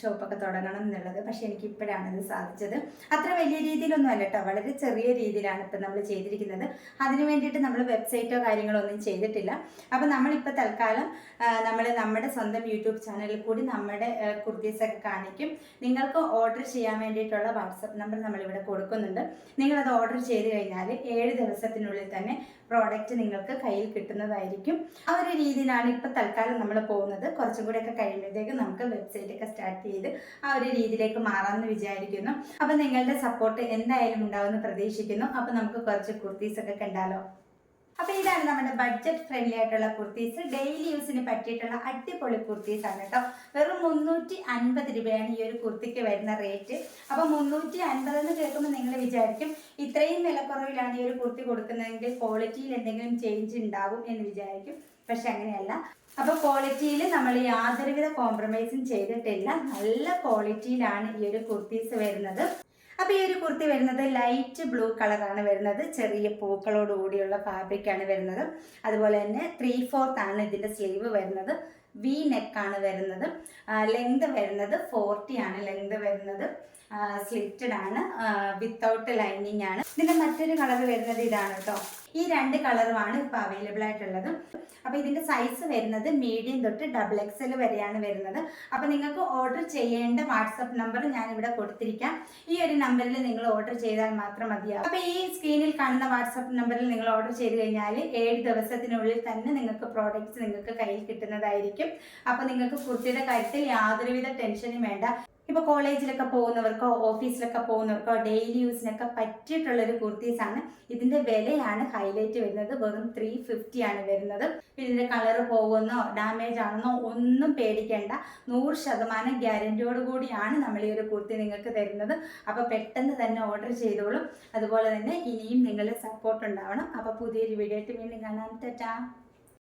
ഷോപ്പൊക്കെ തുടങ്ങണം എന്നുള്ളത് പക്ഷെ എനിക്ക് ഇപ്പോഴാണ് ഇത് സാധിച്ചത്. അത്ര വലിയ രീതിയിലൊന്നും അല്ല കേട്ടോ. വളരെ ചെറിയ രീതിയിലാണ് ഇപ്പം നമ്മൾ ചെയ്തിരിക്കുന്നത്. അതിന് വേണ്ടിയിട്ട് നമ്മൾ വെബ്സൈറ്റോ കാര്യങ്ങളോ ഒന്നും ചെയ്തിട്ടില്ല. അപ്പം നമ്മളിപ്പോൾ തൽക്കാലം നമ്മൾ നമ്മുടെ സ്വന്തം യൂട്യൂബ് ചാനലിൽ കൂടി നമ്മുടെ കുർത്തീസൊക്കെ കാണിക്കും. നിങ്ങൾക്ക് ഓർഡർ ചെയ്യാൻ വേണ്ടിയിട്ടുള്ള വാട്സപ്പ് നമ്പർ നമ്മളിവിടെ കൊടുക്കുന്നുണ്ട്. നിങ്ങളത് ഓർഡർ ചെയ്ത് കഴിഞ്ഞാൽ ഏഴ് ദിവസത്തിനുള്ളിൽ തന്നെ പ്രോഡക്റ്റ് നിങ്ങൾക്ക് കയ്യിൽ കിട്ടുന്നതായിരിക്കും. ആ ഒരു രീതിയിലാണ് ഇപ്പം തൽക്കാലം നമ്മൾ പോകുന്നത്. കുറച്ചും കൂടെയൊക്കെ കഴിയുമ്പോഴത്തേക്ക് നമുക്ക് വെബ്സൈറ്റ് ഒക്കെ സ്റ്റാർട്ട് ചെയ്ത് ആ ഒരു രീതിയിലേക്ക് മാറാമെന്ന് വിചാരിക്കുന്നു. അപ്പം നിങ്ങളുടെ സപ്പോർട്ട് എന്തായാലും ഉണ്ടാവുമെന്ന് പ്രതീക്ഷിക്കുന്നു. അപ്പം നമുക്ക് കുറച്ച് കുർത്തീസ് ഒക്കെ കണ്ടാലോ? അപ്പൊ ഇതാണ് നമ്മുടെ ബഡ്ജറ്റ് ഫ്രണ്ട്ലി ആയിട്ടുള്ള കുർത്തീസ് ഡെയിലി യൂസിന് പറ്റിയിട്ടുള്ള അടിപൊളി കുർത്തീസ് ആണ് കേട്ടോ. വെറും മുന്നൂറ്റി അൻപത് രൂപയാണ് ഈ ഒരു കുർത്തിക്ക് വരുന്ന റേറ്റ് അപ്പൊ മുന്നൂറ്റി അൻപത് എന്ന് കേൾക്കുമ്പോൾ നിങ്ങൾ വിചാരിക്കും ഇത്രയും വിലക്കുറവിലാണ് ഈ ഒരു കുർത്തി കൊടുക്കുന്നതെങ്കിൽ ക്വാളിറ്റിയിൽ എന്തെങ്കിലും ചേഞ്ച് ഉണ്ടാവും എന്ന് വിചാരിക്കും. പക്ഷെ അങ്ങനെയല്ല. അപ്പൊ ക്വാളിറ്റിയിൽ നമ്മൾ യാതൊരുവിധ കോംപ്രമൈസും ചെയ്തിട്ടില്ല. നല്ല ക്വാളിറ്റിയിലാണ് ഈ ഒരു കുർത്തീസ് വരുന്നത്. അപ്പൊ ഈ ഒരു കുർത്തി വരുന്നത് ലൈറ്റ് ബ്ലൂ കളറാണ് വരുന്നത്. ചെറിയ പൂക്കളോട് കൂടിയുള്ള ഫാബ്രിക് ആണ് വരുന്നത്. അതുപോലെ തന്നെ ത്രീ ഫോർത്ത് ആണ് ഇതിന്റെ സ്ലീവ് വരുന്നത്. വി നെക്ക് ആണ് വരുന്നത്. ലെങ്ത് വരുന്നത് ഫോർട്ടി ആണ്. ലെങ്ത് വരുന്നത് സ്ലിറ്റഡ് ആണ്. വിത്തൗട്ട് ലൈനിങ് ആണ്. ഇതിന്റെ മറ്റൊരു കളർ വരുന്നത് ഇതാണ് കേട്ടോ ഈ രണ്ട് കളറുമാണ് ഇപ്പൊ അവൈലബിൾ ആയിട്ടുള്ളത്. അപ്പൊ ഇതിന്റെ സൈസ് വരുന്നത് മീഡിയം തൊട്ട് ഡബിൾ എക്സൽ വരെയാണ് വരുന്നത്. അപ്പൊ നിങ്ങൾക്ക് ഓർഡർ ചെയ്യേണ്ട വാട്സപ്പ് നമ്പർ ഞാൻ ഇവിടെ കൊടുത്തിരിക്കാം. ഈ ഒരു നമ്പറിൽ നിങ്ങൾ ഓർഡർ ചെയ്താൽ മാത്രം മതിയാവും. അപ്പൊ ഈ സ്ക്രീനിൽ കാണുന്ന വാട്സപ്പ് നമ്പറിൽ നിങ്ങൾ ഓർഡർ ചെയ്ത് കഴിഞ്ഞാൽ ഏഴ് ദിവസത്തിനുള്ളിൽ തന്നെ നിങ്ങൾക്ക് പ്രോഡക്റ്റ്സ് നിങ്ങൾക്ക് കയ്യിൽ കിട്ടുന്നതായിരിക്കും. അപ്പൊ നിങ്ങൾക്ക് കുർത്തിയുടെ കാര്യത്തിൽ യാതൊരുവിധ ടെൻഷനും വേണ്ട. ഇപ്പോൾ കോളേജിലൊക്കെ പോകുന്നവർക്കോ ഓഫീസിലൊക്കെ പോകുന്നവർക്കോ ഡെയിലി യൂസിനൊക്കെ പറ്റിയിട്ടുള്ള ഒരു കുർത്തീസ് ആണ്. ഇതിന്റെ വിലയാണ് ഹൈലൈറ്റ് വരുന്നത്. വെറും ത്രീ ആണ് വരുന്നത്. ഇതിന്റെ കളർ പോകുന്നോ ഡാമേജ് ആണെന്നോ ഒന്നും പേടിക്കേണ്ട. നൂറ് ശതമാനം ഗ്യാരണ്ടിയോട് കൂടിയാണ് നമ്മൾ ഈ ഒരു കുർത്തി നിങ്ങൾക്ക് തരുന്നത്. അപ്പോൾ പെട്ടെന്ന് തന്നെ ഓർഡർ ചെയ്തോളും. അതുപോലെ തന്നെ ഇനിയും നിങ്ങളുടെ സപ്പോർട്ട് ഉണ്ടാവണം. അപ്പോൾ പുതിയൊരു വീഡിയോ ആയിട്ട് വീണ്ടും കാണാൻ തെറ്റാ